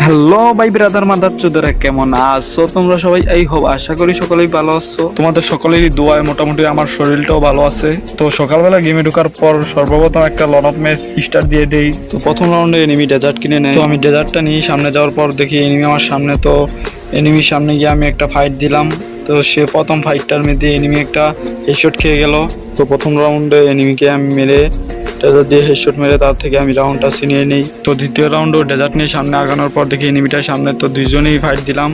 Hello ভাই brother mother চোদরা কেমন আছো? তোমরা সবাই এই হোক আশা করি সকলেই ভালো আছো। তোমাদের সকলেরই দোয়ায় মোটামুটি আমার শরীরটাও ভালো আছে। তো সকালবেলা গেমে ঢোকার পর সর্বপ্রথম একটা লন অফ ম্যাচ স্টার্ট দিয়ে দেই। তো প্রথম রাউন্ডে এনিমি ডেজার্ট কিনে নেয়। তো আমি ডেজার্টটা নিয়ে সামনে যাওয়ার পর দেখি এনিমি আমার সামনে। তো এনিমির সামনে গিয়ে আমি একটা ফাইট দিলাম। তো সে প্রথম ফাইটটার মধ্যে এনিমি একটা হেডশট খেয়ে গেল। তো প্রথম রাউন্ডে এনিমিকে আমি মেরে ডেজার্ট দিয়ে হেডশট মেরে তার থেকে আমি রাউন্ডটা ছিনিয়ে নিই। তো দ্বিতীয় রাউন্ডও ডেজার্ট নিয়ে সামনে আগানোর পর দেখি এনিমিটার সামনে। তো দুইজনেই ফাইট দিলাম।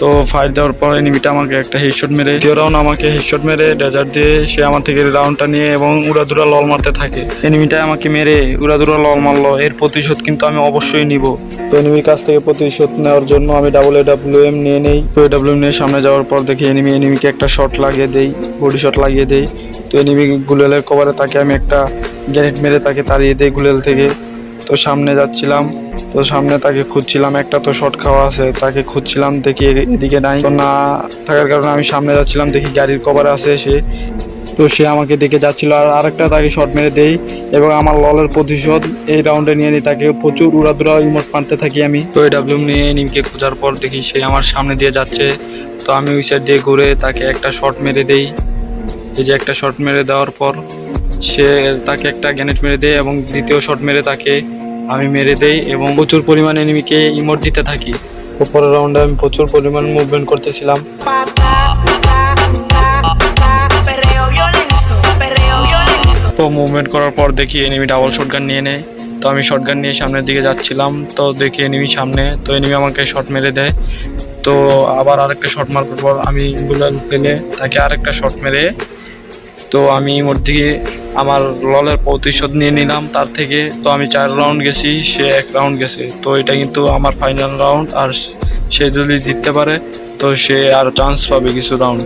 তো ফাইট দেওয়ার পর এনিমিটা আমাকে একটা হেডশট মেরে। দ্বিতীয় রাউন্ড আমাকে হেডশট মেরে ডেজার্ট দিয়ে সে আমার থেকে রাউন্ডটা নিয়ে এবং উড়াদুরা লল মারতে থাকে। এনিমিটা আমাকে মেরে উড়াদুরা লল মারলো। এর প্রতিশোধ কিন্তু আমি অবশ্যই নিব। তো এনিমির কাছ থেকে প্রতিশোধ নেওয়ার জন্য আমি ডাবল ডাব্লিউ এম নিয়ে নেই। তো ডাব্লিউ নিয়ে সামনে যাওয়ার পর দেখি এনিমি এনিমিকে একটা শট লাগিয়ে দেই বডি শট লাগিয়ে দেই। তো এনিমি গুলেলের কভারে তাকে আমি একটা গ্যারেট মেরে তাকে তাড়িয়ে দেই গুলেল থেকে। তো সামনে যাচ্ছিলাম। তো সামনে তাকে খুঁজছিলাম, একটা তো শর্ট খাওয়া আছে, তাকে খুঁজছিলাম, দেখি এদিকে নাই। তো না থাকার কারণে আমি সামনে যাচ্ছিলাম, দেখি গাড়ির কভার আছে সে। তো সে আমাকে দেখে যাচ্ছিল, আর আরেকটা তাকে শট মেরে দেই, এবং আমার ললের প্রতিশোধ এই রাউন্ডে নিয়ে নিই। তাকে প্রচুর উড়াদুরা ইমোট মারতে থাকি আমি। তো ডাব্লিউ নিয়ে নিমকে খোঁজার পর দেখি সে আমার সামনে দিয়ে যাচ্ছে। তো আমি ওই সাইড দিয়ে ঘুরে তাকে একটা শট মেরে দেই। এই যে একটা শট মেরে দেওয়ার পর সে তাকে একটা গ্যানেট মেরে দেয় এবং দ্বিতীয় শট মেরে তাকে আমি মেরে দেই এবং প্রচুর পরিমাণ এনিমিকে ইমোট দিতে থাকি। উপরের রাউন্ডে আমি প্রচুর পরিমাণ মুভমেন্ট করতেছিলাম. তো মুভমেন্ট করার পর দেখি এনিমি ডাবল শটগান নিয়ে নেয়। তো আমি শটগান নিয়ে সামনের দিকে যাচ্ছিলাম। তো দেখি এনিমি সামনে। তো এনিমি আমাকে শট মেরে দেয়। তো আবার আরেকটা শট মারার পর আমি গুলাল ফেলে তাকে আরেকটা শট মেরে। তো আমি ওর দিকে আমার ললের প্রতিশোধ নিয়ে নিলাম, তার থেকে তো আমি চার রাউন্ড গেছি, সে এক রাউন্ড গেছে। তো এটা কিন্তু আমার ফাইনাল রাউন্ড আর সে যদি জিততে পারে, তো সে আর চান্স পাবে কিছু রাউন্ড